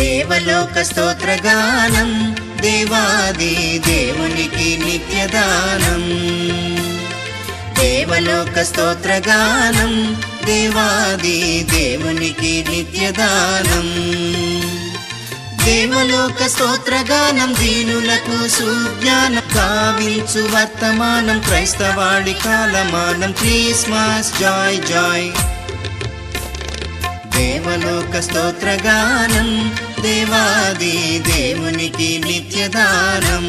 దేవలోక స్తోత్రగానం దేవాది దేవునికి నిత్యదానం. దేవలోక స్తోత్రగానం దేవాది దేవునికి నిత్యదానం. దేవలోక స్తోత్రగానం దీనులకు సుజ్ఞానం కావించు వర్తమానం క్రైస్తవాడి కాలమానం క్రిస్మస్ జాయ్ జాయ్. దేవలోక స్తోత్రగానం దేవాది దేవునికి నిత్యదానం.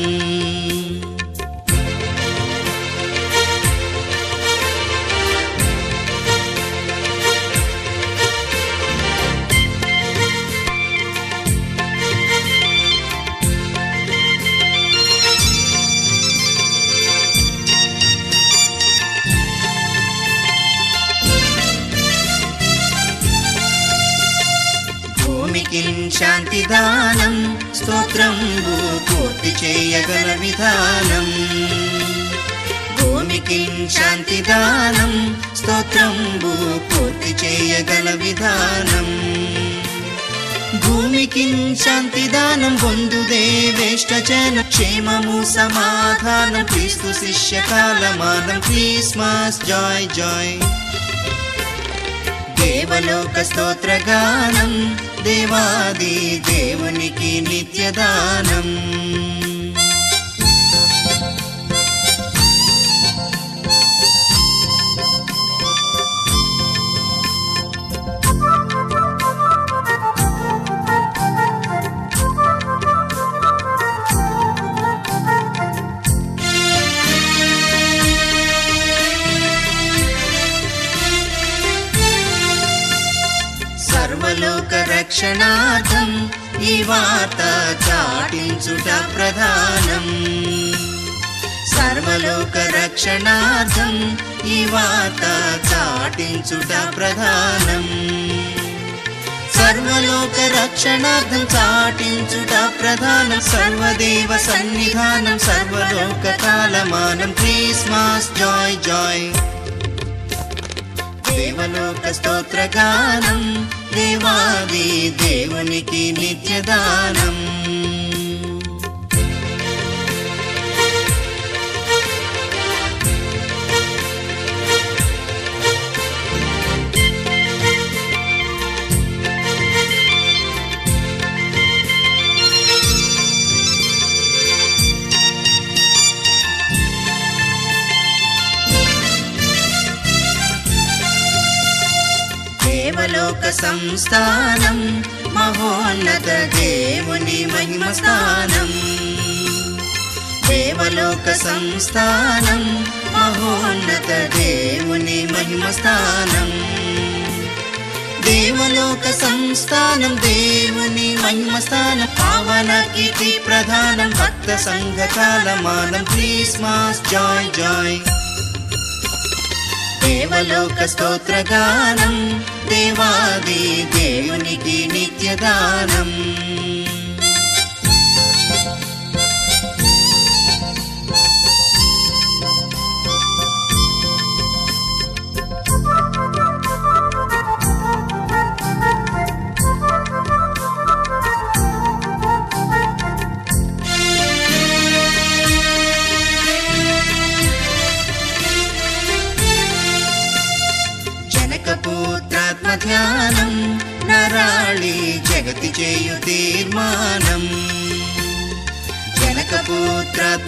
శాంతి దానం స్తోత్రం పూర్తి చేయగల విధానం. భూమికి శాంతిదానం స్తోత్రం పూర్తి చేయగల విధానం. భూమికి శాంతి దానం పొందుదేవేష్టజన క్షేమము సమాధానం క్రీస్తు శిష్య కాలమానం క్రిస్మస్ జాయ్ జాయ్. దేవలోక స్తోత్రగానం దేవాది దేవునికి నిత్యదానం. సర్వలోక రక్షణార్థం ఈ వార్త చాటించుట ప్రధానం. సర్వలోక రక్షణార్థం ఈ వార్త చాటించుట ప్రధానం. సర్వలోక రక్షణార్థం చాటించుట ప్రధానం. సర్వదేవ సన్నిధానం సర్వలోక కాలమానం. Christmas joy joy. దేవలోక స్తోత్రగానం దేవాది దేవునికి నిత్యదానం. దేవలోక సంస్థానం మహోన్నత దేవుని మహిమ స్థానం. దేవలోక సంస్థానం మహోన్నత దేవుని మహిమ స్థానం. దేవలోక సంస్థానం దేవుని మహిమ స్థానం. పావన కీర్తి ప్రధానం భక్త సంఘ కాలమానం. క్రీస్మాస్ జాయ్ జాయ్ దేవలోక స్తోత్రగానం దేవాది దేవునికి నిత్యదానం.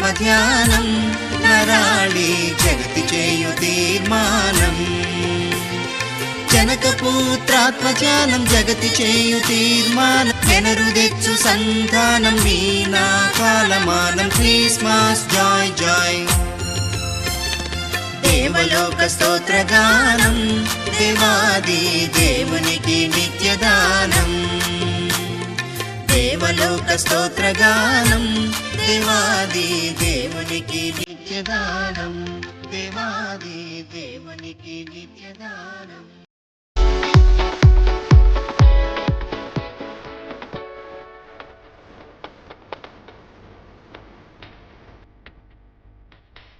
జనకపుత్రాత్మ నరాళి జగతి చేయు తీర్మానం. జనకపుత్రాత్మజ్ఞానం జగతి చేయు తీర్మానం. ఎనరు తెచ్చు సంధానం మీనా కాలమానం క్రిస్మస్ జాయ్ జాయ్. దేవలోక స్తోత్రగానం దేవాది దేవునికి నిత్యదానం. దేవలోక స్తోత్రగానం. దేవాది దేవునికి నిత్యదానం. దేవాది దేవునికి నిత్యదానం.